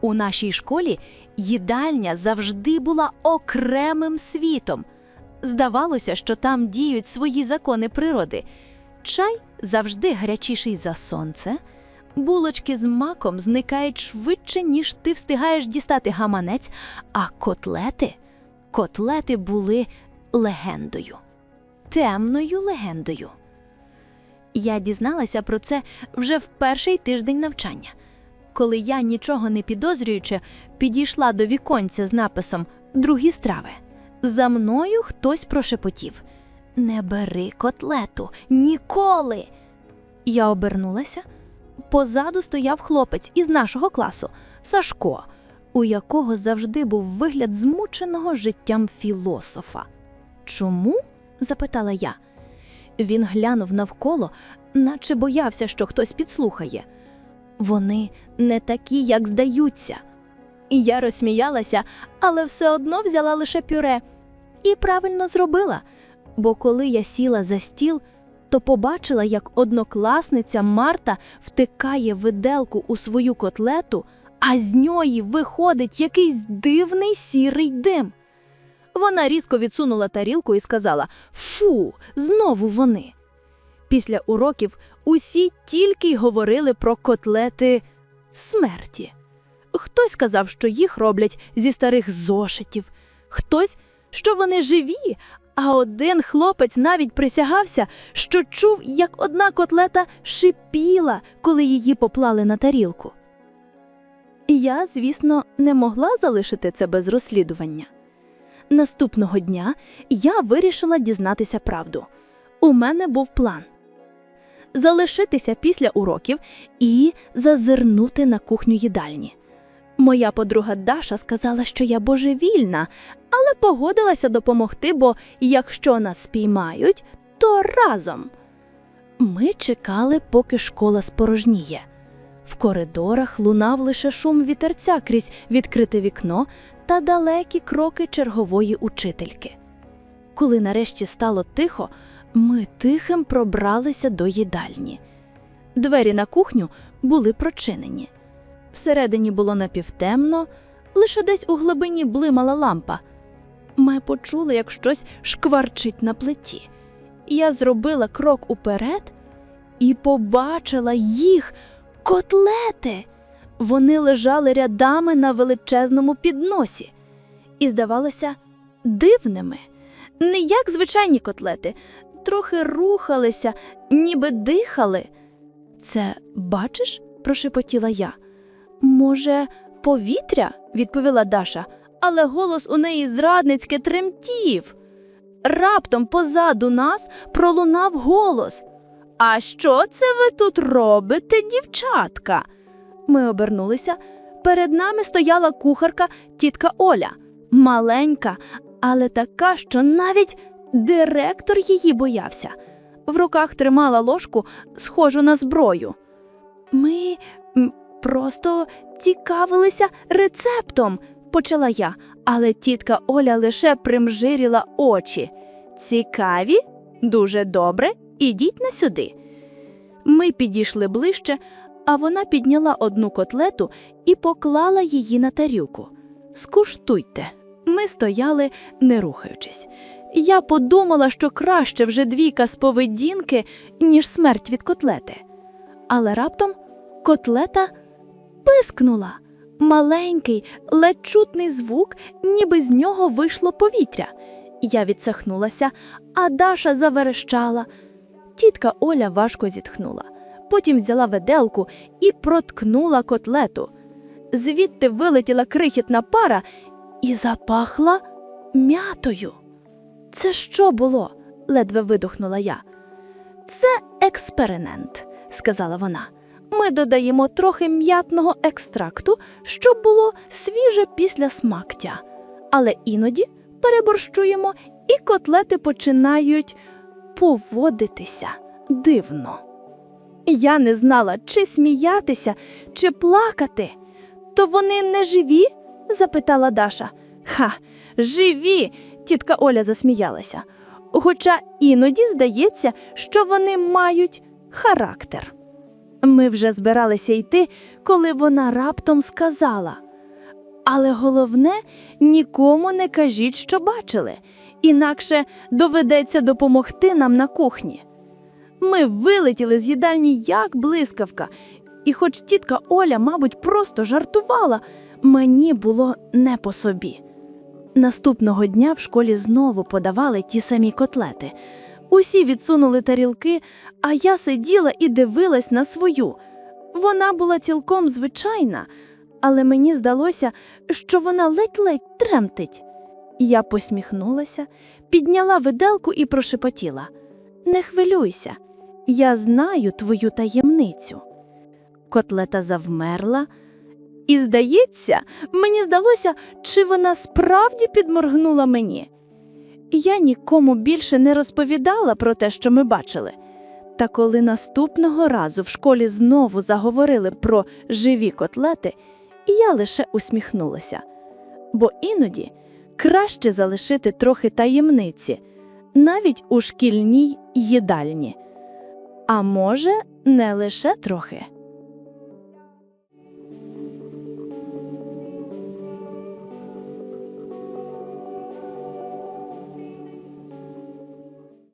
У нашій школі їдальня завжди була окремим світом. Здавалося, що там діють свої закони природи. Чай завжди гарячіший за сонце, булочки з маком зникають швидше, ніж ти встигаєш дістати гаманець, а котлети, котлети були легендою, темною легендою. Я дізналася про це вже в перший тиждень навчання. Коли я, нічого не підозрюючи, підійшла до віконця з написом Другі страви. За мною хтось прошепотів Не бери котлету ніколи. Я обернулася. Позаду стояв хлопець із нашого класу Сашко, у якого завжди був вигляд змученого життям філософа. Чому? запитала я. Він глянув навколо, наче боявся, що хтось підслухає. Вони не такі, як здаються. І я розсміялася, але все одно взяла лише пюре. І правильно зробила. Бо коли я сіла за стіл, то побачила, як однокласниця Марта втикає виделку у свою котлету, а з ньої виходить якийсь дивний сірий дим. Вона різко відсунула тарілку і сказала: Фу, знову вони. Після уроків усі тільки й говорили про котлети смерті. Хтось сказав, що їх роблять зі старих зошитів, хтось, що вони живі, а один хлопець навіть присягався, що чув, як одна котлета шипіла, коли її поплали на тарілку. Я, звісно, не могла залишити це без розслідування. Наступного дня я вирішила дізнатися правду. У мене був план залишитися після уроків і зазирнути на кухню їдальні. Моя подруга Даша сказала, що я божевільна, але погодилася допомогти, бо якщо нас спіймають, то разом. Ми чекали, поки школа спорожніє. В коридорах лунав лише шум вітерця крізь відкрите вікно та далекі кроки чергової учительки. Коли нарешті стало тихо, ми тихим пробралися до їдальні. Двері на кухню були прочинені. Всередині було напівтемно, лише десь у глибині блимала лампа. Ми почули, як щось шкварчить на плиті. Я зробила крок уперед і побачила їх котлети. Вони лежали рядами на величезному підносі і здавалося дивними, не як звичайні котлети, трохи рухалися, ніби дихали. Це бачиш? прошепотіла я. Може, повітря? відповіла Даша, але голос у неї зрадницьки тремтів. Раптом позаду нас пролунав голос. А що це ви тут робите, дівчатка? Ми обернулися. Перед нами стояла кухарка тітка Оля, маленька, але така, що навіть директор її боявся. В руках тримала ложку, схожу на зброю. Ми просто цікавилися рецептом, почала я, але тітка Оля лише примжиріла очі. Цікаві? Дуже добре, ідіть на сюди. Ми підійшли ближче, а вона підняла одну котлету і поклала її на тарілку. Скуштуйте. Ми стояли, не рухаючись. Я подумала, що краще вже двійка з поведінки, ніж смерть від котлети. Але раптом котлета пискнула. Маленький, ледь чутний звук, ніби з нього вийшло повітря. Я відсахнулася, а Даша заверещала. Тітка Оля важко зітхнула. Потім взяла веделку і проткнула котлету. Звідти вилетіла крихітна пара і запахла м'ятою. Це що було? ледве видохнула я. Це експеримент, сказала вона. Ми додаємо трохи м'ятного екстракту, щоб було свіже після смактя. Але іноді переборщуємо, і котлети починають поводитися дивно. Я не знала, чи сміятися, чи плакати. То вони не живі? запитала Даша. Ха, живі. Тітка Оля засміялася. Хоча іноді здається, що вони мають характер. Ми вже збиралися йти, коли вона раптом сказала: Але головне, нікому не кажіть, що бачили, інакше доведеться допомогти нам на кухні. Ми вилетіли з їдальні як блискавка, і хоч тітка Оля, мабуть, просто жартувала, мені було не по собі. Наступного дня в школі знову подавали ті самі котлети. Усі відсунули тарілки, а я сиділа і дивилась на свою. Вона була цілком звичайна, але мені здалося, що вона ледь-ледь тремтить. Я посміхнулася, підняла виделку і прошепотіла: Не хвилюйся, я знаю твою таємницю. Котлета завмерла, і, здається, мені здалося, чи вона справді підморгнула мені. Я нікому більше не розповідала про те, що ми бачили. Та коли наступного разу в школі знову заговорили про живі котлети, я лише усміхнулася. Бо іноді краще залишити трохи таємниці, навіть у шкільній їдальні. А може, не лише трохи.